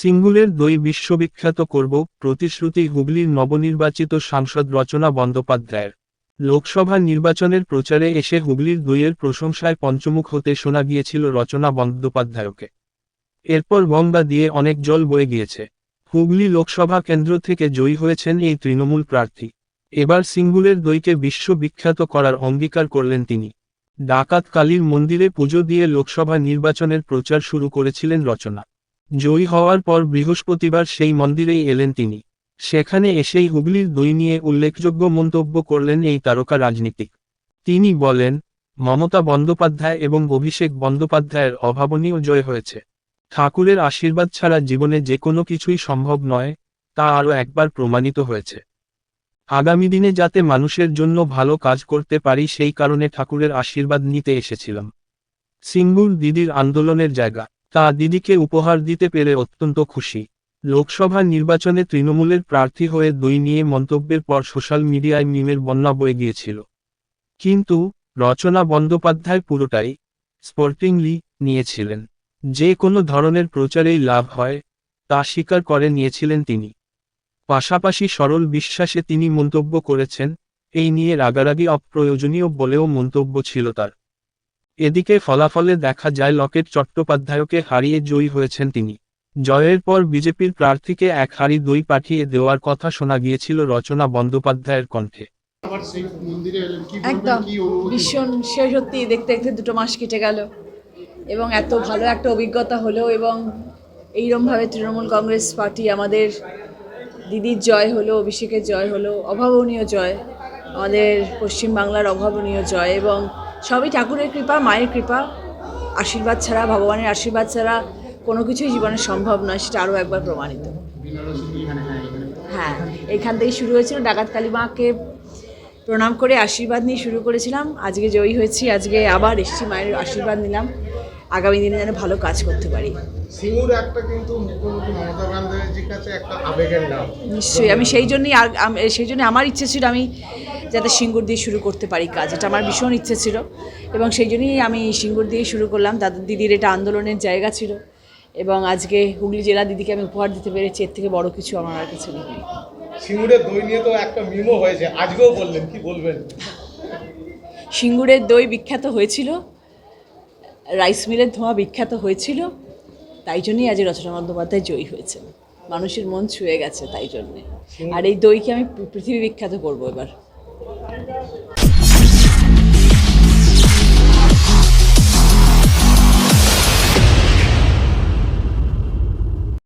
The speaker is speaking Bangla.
সিঙ্গুলের দই বিশ্ববিখ্যাত করব প্রতিশ্রুতি হুগলির নবনির্বাচিত সাংসদ রচনা বন্দ্যোপাধ্যায়ের। লোকসভা নির্বাচনের প্রচারে এসে হুগলির দইয়ের প্রশংসায় পঞ্চমুখ হতে শোনা গিয়েছিল রচনা বন্দ্যোপাধ্যায়কে। এরপর গঙ্গা দিয়ে অনেক জল বয়ে গিয়েছে। হুগলি লোকসভা কেন্দ্র থেকে জয়ী হয়েছেন এই তৃণমূল প্রার্থী। এবার সিঙ্গুলের দইকে বিশ্ববিখ্যাত করার অঙ্গীকার করলেন তিনি। ডাকাত কালীর মন্দিরে পুজো দিয়ে লোকসভা নির্বাচনের প্রচার শুরু করেছিলেন রচনা। জয়ী হওয়ার পর বৃহস্পতিবার সেই মন্দিরেই এলেন তিনি। সেখানে এসেই হুগলির দই নিয়ে উল্লেখযোগ্য মন্তব্য করলেন এই তারকা রাজনীতিক। তিনি বলেন, মমতা বন্দ্যোপাধ্যায় এবং অভিষেক বন্দ্যোপাধ্যায়ের অভাবনীয় জয় হয়েছে। ঠাকুরের আশীর্বাদ ছাড়া জীবনে যে কোনো কিছুই সম্ভব নয়, তা আরও একবার প্রমাণিত হয়েছে। আগামী দিনে যাতে মানুষের জন্য ভালো কাজ করতে পারি সেই কারণে ঠাকুরের আশীর্বাদ নিতে এসেছিলাম। সিঙ্গুর দিদির আন্দোলনের জায়গা। তা দিদিকে উপহার দিতে পেরে অত্যন্ত খুশি। লোকসভা নির্বাচনে তৃণমূলের প্রার্থী হয়ে দুই নিয়ে মন্তব্যের পর সোশ্যাল মিডিয়ায় মিমের বন্যা বয়ে গিয়েছিল। কিন্তু রচনা বন্দ্যোপাধ্যায় পুরোটাই স্পোর্টিংলি নিয়েছিলেন। যে কোনো ধরনের প্রচারেই লাভ হয়, তা স্বীকার করে নিয়েছিলেন তিনি। পাশাপাশি সরল বিশ্বাসে তিনি মন্তব্য করেছেন, এই নিয়ে রাগারাগি অপ্রয়োজনীয় বলেও মন্তব্য ছিল তার। এদিকে ফলাফলে দেখা যায় লকেট চট্টোপাধ্যায়কে হারিয়ে জয়ী হয়েছেন তিনি। জয়ের পর বিজেপির প্রার্থীকে এক হাড়ি দই পাঠিয়ে দেওয়ার কথা শোনা গিয়েছিল রচনা বন্দ্যোপাধ্যায়ের কণ্ঠে। আবার সেই মন্দিরে এলেন কি বলবেন একদম। ভীষণ সে সত্যি দেখতে দেখতে দুটো মাস কেটে গেল। এবং এত ভালো একটা অভিজ্ঞতা হলো এবং এইরমভাবে তৃণমূল কংগ্রেস পার্টি আমাদের দিদির জয় হলো অভিষেকের জয় হলো অভাবনীয় জয় আমাদের পশ্চিমবাংলার অভাবনীয় জয় এবং সবই ঠাকুরের কৃপা মায়ের কৃপা আশীর্বাদ ছাড়া ভগবানের আশীর্বাদ ছাড়া কোনো কিছুই জীবনে সম্ভব নয় সেটা আরও একবার প্রমাণিত। হ্যাঁ এখান এইখান থেকে শুরু হয়েছিল ডাকাত কালী মাকে প্রণাম করে আশীর্বাদ নিয়ে শুরু করেছিলাম। আজকে জয়ী হয়েছি আজকে আবার এসছি মায়ের আশীর্বাদ নিলাম। আগামী দিনে যেন ভালো কাজ করতে পারি। সিঙ্গুর একটা কিন্তু মুখ্যমন্ত্রী মমতা ব্যানার্জির কাছে একটা আবেগের নাম। নিশ্চয়ই আমি সেই জন্যই আর সেই জন্য আমার ইচ্ছে ছিল আমি যাতে সিঙ্গুর দিয়ে শুরু করতে পারি কাজ এটা আমার ভীষণ ইচ্ছে ছিল। এবং সেই জন্যই আমি সিঙ্গুর দিয়ে শুরু করলাম। দাদা দিদির এটা আন্দোলনের জায়গা ছিল। এবং আজকে হুগলি জেলা দিদিকে আমি উপহার দিতে পেরেছি এর থেকে বড় কিছু আমার আর কাছে নেই। সিঙ্গুরের দই নিয়ে তো একটা মিমও হয়েছে। আজকেও বললেন কি বলবেন? সিঙ্গুরের দই বিখ্যাত হয়েছিল। রাইস মিলের ধোঁয়া বিখ্যাত হয়েছিল। তাই জন্যই আজ রচনা বন্দ্যোপাধ্যায় জয়ী হয়েছেন। মানুষের মন ছুঁয়ে গেছে তাই জন্যে। আর এই দইকে আমি পৃথিবী বিখ্যাত করব এবার।